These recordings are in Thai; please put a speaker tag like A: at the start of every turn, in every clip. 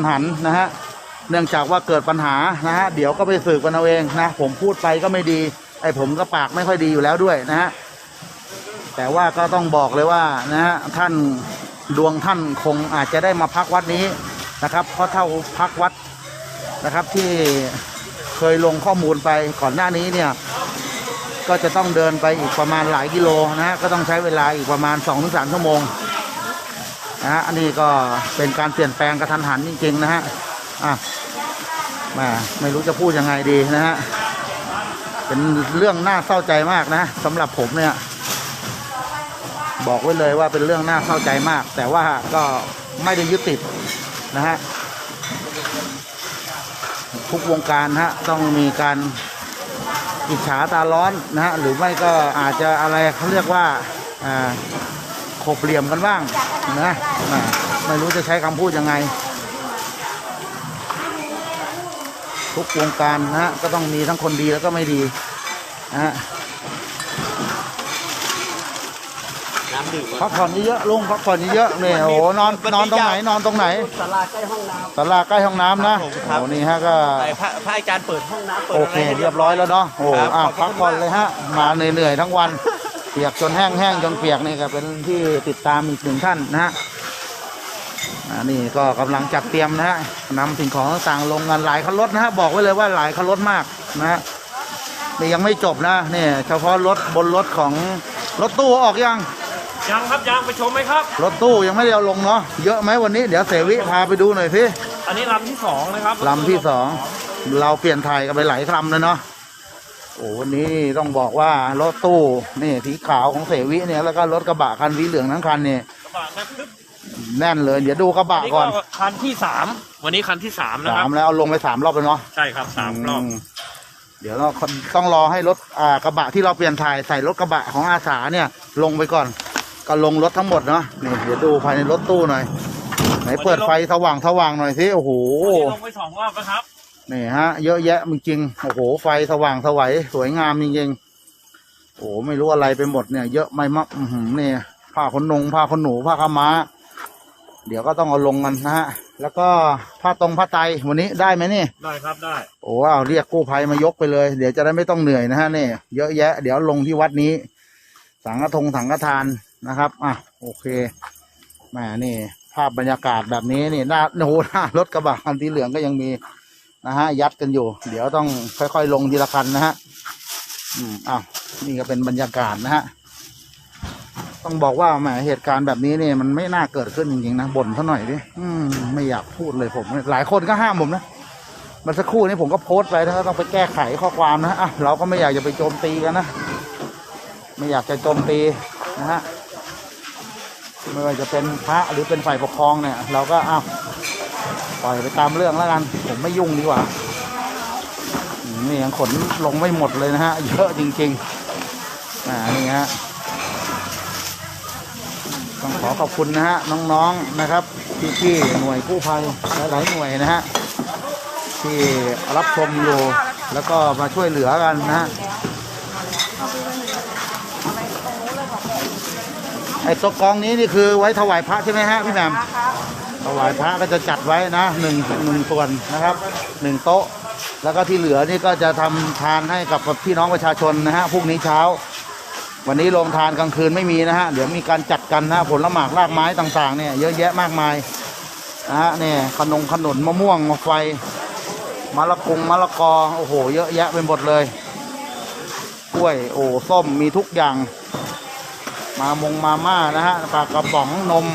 A: นหันนะฮะเนื่องจากว่าเกิดปัญหานะฮะเดี๋ยวก็ไปสืบกันเอาเองนะผมพูดไปก็ไม่ดีไอ้ผมก็ปากไม่ค่อยดีอยู่แล้วด้วยนะฮะแต่ว่าก็ต้องบอกเลยว่านะฮะท่านดวงท่านคงอาจจะได้มาพักวัดนี้นะครับ เพราะเท่าพักวัดนะครับที่เคยลงข้อมูลไปก่อนหน้านี้เนี่ยก็จะต้องเดินไปอีกประมาณหลายกิโลนะฮะก็ต้องใช้เวลาอีกประมาณ 2-3ถึงชั่วโมง นะฮะอันนี้ก็เป็นการเปลี่ยนแปลงกระทันหันจริงๆนะฮะอะมาไม่รู้จะพูดยังไงดีนะฮะเป็นเรื่องน่าเศร้าใจมากนะสำหรับผมเนี่ยบอกไว้เลยว่าเป็นเรื่องน่าเศร้าใจมาก แต่ว่าก็ไม่ได้ยึดติดนะฮะทุกวงการฮะต้องมีการอิจฉาตาร้อนนะฮะหรือไม่ก็อาจจะอะไรเขาเรียกว่าอ่า ขบเหลี่ยมกันบ้างนะอ่าไม่รู้จะใช้คำพูดยังไง ทุกวงการนะฮะก็ต้องมีทั้งคนดีแล้วก็ไม่ดีนะฮะ
B: น้ำดื่ม
A: พักผ่อนเยอะๆลุงพักผ่อนเยอะๆนี่โอ้โหนอนนอนตรงไหนนอนตรงไหน
B: ศาลาใกล้ห้องน้
A: ศาลาใกล้ห้องน้ำนะ
B: ครับผมครับ
A: โอ้นี่ฮะก็ำ
B: แต่พระพระอาจารย์เปิดห้องน้ำเปิด
A: โอ
B: อะไร
A: เค
B: ให้
A: เรียบร้อยแล้วเนาะโอ้
B: ครับ
A: อะ
B: ขอบคุณ
A: พักผ่อน
B: มาก
A: เลยฮะมาเหนื่อยๆทั้งวัน เปียกจนแห้งแห้งจนเปียกนี่ก็เป็นที่ติดตามอีกหนึ่งท่านนะฮะอ่านี่ก็กำลังจัดเตรียมนะฮะนำสิ่งของต่างๆลงกันหลายคันรถนะฮะบอกไว้เลยว่าหลายคันรถมากนะฮะนี่ยังไม่จบนะนี่เฉพาะรถบนรถของรถตู้ออกยัง
C: ยังครับยังไปชมไหมครับ
A: รถตู้ยังไม่ได้เอาลงเนาะเยอะไหมวันนี้เดี๋ยวเสวิพาไปดูหน่อยสิ
C: อันนี้ลำที่สองนะครับ
A: ลำที่สองเราเปลี่ยนถ่ายกันไปหลายลำเลยเนาะ โอ้วันนี้ต้องบอกว่ารถตู้นี่สีขาวของเสวิเนี่ยแล้วก็รถกระบะคันสีเหลืองทั้งคันนี่
C: กระบะนะปึ๊บ
A: แน่นเลย เดี๋ยวดูกระบะ
C: อันนี้
A: ก่อน
C: คันที่สามวันนี้คันที่สามนะค
A: สา
C: รับ
A: มแล้วเอาลงไปสามรอบเลยเนาะ
C: ใช่ครับสามรอบ
A: มเดี๋ยวเราต้องรอให้รถอ่ากระบะที่เราเปลี่ยนถ่ายใส่รถกระบะของอาสาเนี่ย ลงไปก่อน ก็ลงรถทั้งหมดเนาะนี่เดี๋ยวดูภายในรถตู้หน่อยไหนเปิดไฟสว่างสว่างๆหน่อยสิโอ้โห
C: วันนี้ลงไปสองรอบนะครับ
A: นี่ฮะ เยอะแยะจริงๆโอ้โห ไฟสว่างสวัยสวยงามจริงๆโอ้โหไม่รู้อะไรไปหมดเนี่ย เยอะไม่มักอือหือเนี่ยผ้าขนนงผ้าขนหนูผ้าขาวม้า เดี๋ยวก็ต้องเอาลงกันนะฮะ แล้วก็ผ้าตรงผ้าไตรวันนี้ได้ไหมนี่
C: ได้ครับได้
A: โอ้เอาเรียกกู้ภัยมายกไปเลย เดี๋ยวจะได้ไม่ต้องเหนื่อยนะฮะนี่เยอะแยะ เดี๋ยวลงที่วัดนี้ สังฆทงสังฆทานนะครับอะโอเคแหมนี่ ภาพบรรยากาศแบบนี้นี่หน้าโอ้โหหน้ารถกระบะคันสีเหลืองก็ยังมี นะฮะยัดกันอยู่ เดี๋ยวต้องค่อย ๆ ลงทีละคันนะฮะอืมอ้าวนี่ก็เป็นบรรยากาศนะฮะต้องบอกว่าแหมเหตุการณ์แบบนี้เนี่ยมันไม่น่าเกิดขึ้นจริงๆนะบ่นซะหน่อยดิอืมไม่อยากพูดเลยผม หลายคนก็ห้ามผมนะมันสักครู่นี้ผมก็โพสต์ไปนะต้องไปแก้ไขข้อความนะอะเราก็ไม่อยากจะไปโจมตีกันนะไม่อยากจะโจมตีนะฮะไม่ว่าจะเป็นพระหรือเป็นฝ่ายปกครองเนี่ย เราก็อ้าว ปล่อยไปตามเรื่องแล้วกัน ผมไม่ยุ่งดีกว่านี่ยังขนลงไม่หมดเลยนะฮะ เยอะจริงๆอ่านี่ฮะต้องขอขอบคุณนะฮะน้องๆนะครับพี่ๆหน่วยกู้ภัยหลายๆหน่วยนะฮะที่รับชมอยู่แล้วก็มาช่วยเหลือกันนะฮะไอ้ตัวกองนี้นี่คือไว้ถวายพระใช่ไหมฮะพี่แหม่ม ถวายพระก็จะจัดไว้นะหนึ่งหนึ่งส่วนนะครับหนึ่งโต๊ะ แล้วก็ที่เหลือนี่ก็จะทำทานให้กับพี่น้องประชาชนนะฮะพรุ่งนี้เช้า วันนี้โรงทานกลางคืนไม่มีนะฮะเดี๋ยวมีการจัดกันนะฮะผลหมากรากไม้ต่างๆเนี่ยเยอะแยะมากมายนะฮะเนี่ยขนมขนุนมะม่วงมะไฟมะละกงมะละกอโอ้โห เยอะแยะไปหมดเลยกล้วยโอ้ส้มมีทุกอย่าง มามงมาม่านะฮะปลากระป๋องนม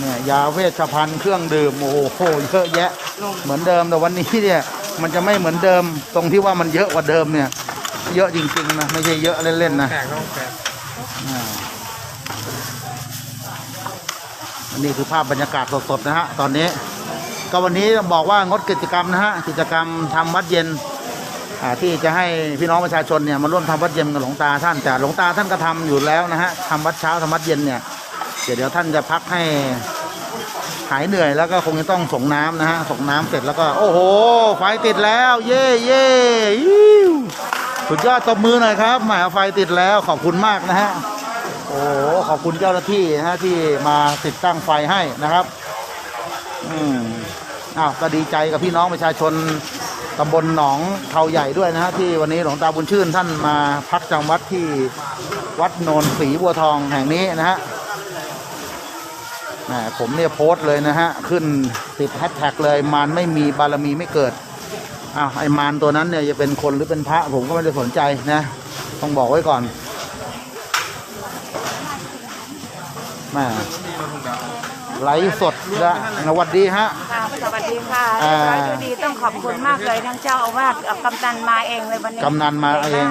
A: เนี่ยยาเวชภัณฑ์เครื่องดื่มโอ้โหเยอะแยะ เหมือนเดิมแต่วันนี้เนี่ยมันจะไม่เหมือนเดิมตรงที่ว่ามันเยอะกว่าเดิมเนี่ย เยอะจริงๆนะไม่ใช่เยอะเล่นๆนะ
C: อั
A: นนี้คือภาพบรรยากาศสดๆนะฮะตอนนี้ ก็วันนี้บอกว่างดกิจกรรมนะฮะกิจกรรมทำวัดเย็นที่จะให้พี่น้องประชาชนเนี่ยมาร่วมทำวัดเย็นกับหลวงตาท่านแต่หลวงตาท่านก็ทำอยู่แล้วนะฮะทำวัดเช้าทำวัดเย็นเนี่ย ดี๋ยวเดี๋ยวท่านจะพักให้หายเหนื่อยแล้วก็คงจะต้องส่งน้ำนะฮะส่งน้ำเสร็จแล้วก็ โอ้โห ไฟติดแล้ว เย่เย่สุดยอดตบมือหน่อยครับหมายไฟติดแล้วขอบคุณมากนะฮะโอ้โหขอบคุณเจ้าหน้าที่นะฮะที่มาติดตั้งไฟให้นะครับ อืมอ้าวก็ดีใจกับพี่น้องประชาชนตำบลหนองเทาใหญ่ด้วยนะฮะที่วันนี้หลวงตาบุญชื่นท่านมาพักจำวัดที่วัดโนนศรีบัวทองแห่งนี้นะฮะ ผมเนี่ยโพสต์เลยนะฮะ ขึ้นติดแฮชแท็กเลยมารไม่มีบารมีไม่เกิดอ้าวไอ้มารตัวนั้นเนี่ยจะเป็นคนหรือเป็นพระผมก็ไม่ได้สนใจนะ ต้องบอกไว้ก่อนแหม่ไลฟ์สดนะสวัสดีฮะ
D: ค่ะสวัสดีค่ะ
A: อ่า
D: ร้อยดีต้องขอบคุณมากเลยทั้งเจ้าอาวาสกับกำนันมาเองเลยวันนี้
A: กำนันมาเอง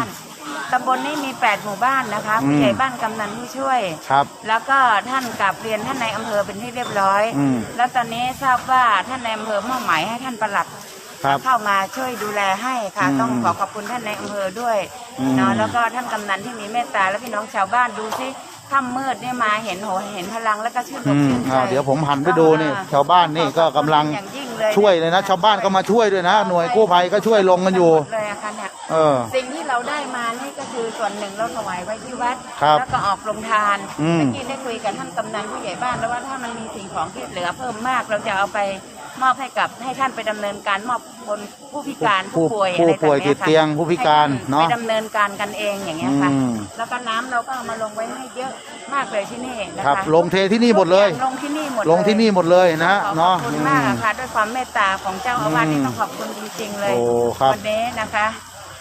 D: ตำบลนี้มี 8 หมู่บ้านนะคะ
A: อืม
D: ผู้ใหญ่บ้านกำนันผู้ช่วย
A: ครับ
D: แล้วก็ท่านกลับเรียนท่านในอำเภอเป็นที่เรียบร้อย
A: อืม
D: แล้วตอนนี้ทราบว่าท่านในอำเภอมอบหมายให้ท่านประหลัด
A: ครับ
D: เข้ามาช่วยดูแลให้ค่ะ
A: อืม
D: ต้องขอขอบคุณท่านในอำเภอด้วย
A: อืม
D: เนาะแล้วก็ท่านกำนันที่มีเมตตาและพี่น้องชาวบ้านดูสิค่ำมืดเนี่ยมาเห็นโหเห็นพลังแล้วก็ชื่นอก
A: อืม
D: ชื่นใจ
A: อ่าเดี๋ยวผมหันไปดูนี่ชาวบ้านนี่ก็กำลัง
D: อย่างยิ่งเลย
A: ช่วยเลยนะ ชาวบ้านก็มาช่วยด้วยนะ หน่วยกู้ภัยก็ช่วยลงกันอยู่
D: เลยอะค่ะเนี่ย
A: เออ
D: สิ่งที่ เราได้มานี่ก็คือส่วนหนึ่งเราถวายไว้ที่วัด
A: ครับ
D: แล้วก็ออกโรงทาน
A: อืม
D: เมื่อกี้ได้คุยกับท่านกำนันผู้ใหญ่บ้านแล้วว่าถ้ามันมีสิ่งของที่เหลือเพิ่มมาก เราจะเอาไปมอบให้กับให้ท่านไปดำเนินการมอบคนผู้พิการ
A: ผู้
D: ผู้ป่วย
A: ผู้
D: อะไร
A: ป่วย
D: แบบ
A: ติ
D: นี้
A: ด
D: ค่ะ
A: เตียงผู้พิการ
D: ให้ท่
A: เนาะ
D: ไปดำเนินการกันเองอย่างเงี้ยค่ะ
A: อืม
D: แล้วก็น้ำเราก็เอามาลงไว้ให้เยอะมากเลยที่นี่นะ
A: ครั
D: คะ
A: บ ลงเทที่นี่หมดเลย
D: ลงที่นี่หมด
A: ลงที่นี่หมดเลยนะฮะ
D: ขอขอ
A: เนาะ
D: บคุณ
A: อื
D: มาก
A: ม
D: อะค่ะด้วยความเมตตาของเจ้าอาวาส
A: อืม
D: ที่ต้องขอบคุณจริงๆเลย
A: โอ้ครับ
D: วันนี้นะคะ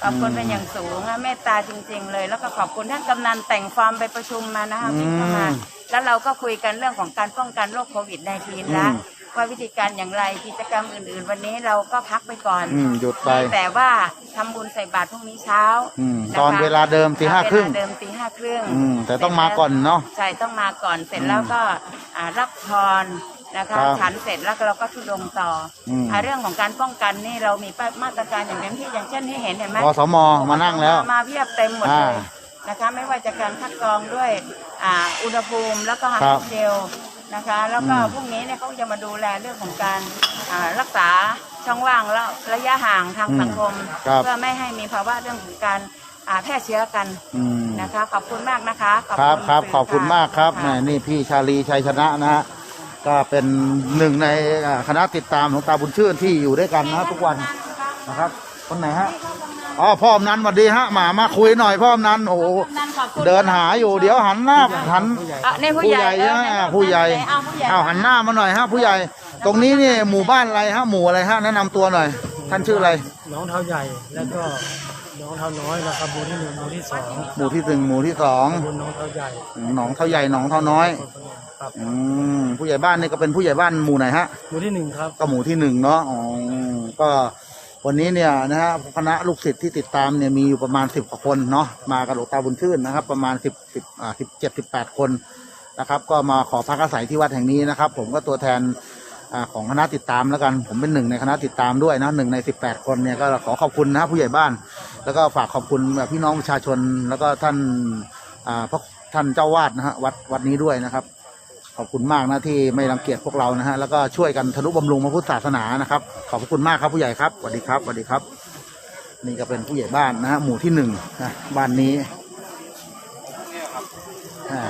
D: ขอบคุณเป็นอย่างสูงอะเมตตาจริง ๆ เลย แล้วก็ขอบคุณท่านกำนันแต่งฟอร์มไปประชุมมานะคะวิ่งเข้ามา
A: อืม
D: แล้วเราก็คุยกันเรื่องของการป้องกันโรคโควิด -19 ละ
A: อืม
D: ว่าวิธีการอย่างไรกิจกรรมอื่น ๆ วันนี้เราก็พักไปก่อน
A: อืมหยุดไป
D: แต่ว่าทำบุญใส่บาตรพรุ่งนี้เช้า
A: อืม
D: นะคะ
A: ตอนเวลาเดิมตีห้าครึ่ง
D: เวลเดิมตีห้าครึ่ง
A: อืมแต่ต้องมาก่อนเนาะ
D: ใช่ต้องมาก่อนเสร็จแล้วก็อ่ารับพร นะคะ
A: ครับ
D: ฉันเสร็จแล้วเราก็ทุดงค์ต่ออ
A: ม
D: อ่าเรื่องของการป้องกันนี่เรามีมาตรการอย่างเต็มที่อย่างเช่นที่เห็นเห็นไหม
A: อสมมานั่งแล้ว
D: มาเพียบเต็มหมดเลย
A: อ่า
D: นะคะ ไม่ว่าจะการคัดกรองด้วยอ่าอุณหภูมิแล้วก็
A: ครับ
D: เจลนะคะ แล้วก็
A: อืม
D: พรุ่งนี้เนี่ยเขาจะมาดูแลเรื่องของการอ่ารักษาช่องว่างแล้วระยะห่างทางสังคม
A: ครับ
D: เพื่อไม่ให้มีภาวะเรื่องของการอ่าแพร่เชื้อกัน
A: อืม
D: นะคะ ขอบคุณมากนะคะข
A: ครับ
D: ณ
A: ครับ
D: สื่
A: ขอบคุณมากครับะแหมนี่พี่ชาลีชัยชนะนะฮะ ก็เป็นหนึ่งในอ่าคณะติดตามของตาบุญชื่นที่อยู่ด้วยกันนะทุกวันนะครับคนไหนฮะอ๋อพ่ออมนันสวัสดีฮะมามาคุยหน่อยพ่ออมนันโอ้โห
D: นั่นขอบคุณ
A: เดินหาอยู่เดี๋ยวหันหน้าหัน
D: อะนี่ผู้
A: ผู้
D: ให
A: ให
D: ญ่
A: ญ่
D: เออ
A: นะ
D: ไหน
A: อ่าผู้ใหญ่
D: เอาผู้ใหญ่
A: เอาหันหน้ามาหน่อยฮะผู้ใหญ่ ตรงนี้นี่หมู่บ้านอะไรฮะหมู่อะไรฮะแนะนำตัวหน่อย ท่านชื่ออะไร
E: น้องเท้าใหญ่แล้วก็น้องเท้าน้อยนะครับหมู่ที่หนึ่งหมู่ที่สอง
A: หมู่ที่หนึ่งหมู่ที่สอง
E: ตำบลน้องเท้าใหญ่
A: หนองเท่าใหญ่หนองเท่าน้อย
E: คนคนนี้ครับ
A: อืมผู้ใหญ่บ้านนี่ก็เป็นผู้ใหญ่บ้านหมู่ไหนฮะ
E: หมู่ที่หนึ่งครับ
A: ก็หมู่ที่หนึ่งเนาะอ๋อก็วันนี้เนี่ยนะฮะคณะลูกศิษย์ที่ติดตามเนี่ยมีอยู่ประมาณสิบกว่าคนเนาะมากับหลวงตาบุญชื่นนะครับ ประมาณสิบสิบอ่าสิบเจ็ดสิบแปดคนนะครับ ก็มาขอพักอาศัยที่วัดแห่งนี้นะครับ ผมก็ตัวแทนอาของคณะติดตามแล้วกัน ผมเป็นหนึ่งในคณะติดตามด้วยนะหนึ่งในสิบแปดคนเนี่ยก็ขอขอบคุณนะผู้ใหญ่บ้าน แล้วก็ฝากขอบคุณแบบพี่น้องประชาชน แล้วก็ท่านอ่าพระท่านเจ้าวาดนะฮะวัดวัดนี้ด้วยนะครับ ขอบคุณมากนะที่ไม่รังเกียจพวกเรานะฮะแล้วก็ช่วยกันทนุบำรุงพระพุทธศาสนานะครับ ขอบคุณมากครับผู้ใหญ่ครับสวัสดีครับสวัสดีครับ นี่ก็เป็นผู้ใหญ่บ้านนะฮะหมู่ที่หนึ่งนะบ้านนี้อ่า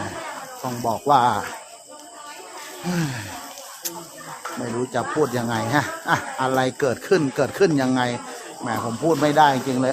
A: ต้องบอกว่า ไม่รู้จะพูดยังไงฮะอะอะไรเกิดขึ้นเกิดขึ้นยังไงแหมผมพูดไม่ได้จริงเลย